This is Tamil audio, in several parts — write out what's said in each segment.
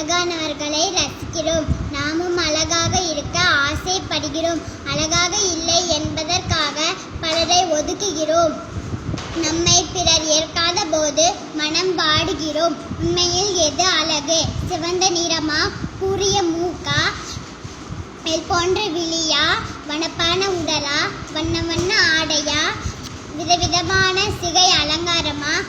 அழகானவர்களை ரசிக்கிறோம். நாமும் அழகாக இருக்க ஆசைப்படுகிறோம். அழகாக இல்லை என்பதற்காக பலரை ஒதுக்குகிறோம். நம்மை பிறர் ஏற்காத போது மனம் வாடுகிறோம் உண்மையில் எது அழகு? சிவந்த நிறமா? கூறிய மூக்கா? இது போன்ற விழியா? வனப்பான உடலா? வண்ண வண்ண ஆடையா? விதவிதமான சிகை அலங்காரமா?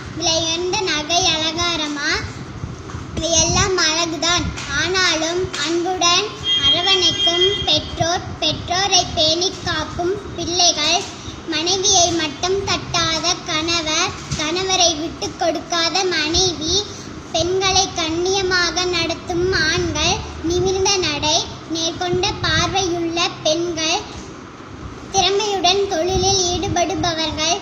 இவையெல்லாம் அழகுதான். ஆனாலும் அன்புடன் அரவணைக்கும் பெற்றோர் பெற்றோரை பேணிக் காக்கும் பிள்ளைகள் மனைவியை மட்டும் தட்டாத கணவர் கணவரை விட்டு கொடுக்காத மனைவி பெண்களை கண்ணியமாக நடத்தும் ஆண்கள் நிமிர்ந்த நடை நேர்கொண்ட பார்வையுள்ள பெண்கள் திறமையுடன் தொழிலில் ஈடுபடுபவர்கள்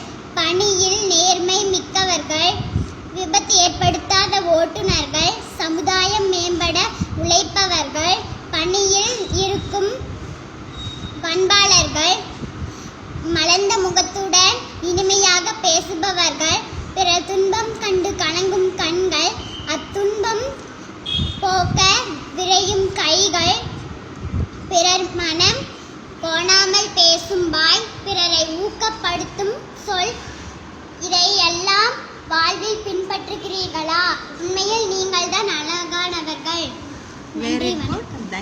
பண்பாளர்கள் மலர்ந்த முகத்துடன் இனிமையாக பேசுபவர்கள் பிற துன்பம் கண்டு கணங்கும் கண்கள் அத்துன்பம் போக்க விரையும் கைகள் பிறர் மனம் கோணாமல் பேசும் வாய் பிறரை ஊக்கப்படுத்தும் சொல் இதையெல்லாம் வாழ்வில் பின்பற்றுகிறது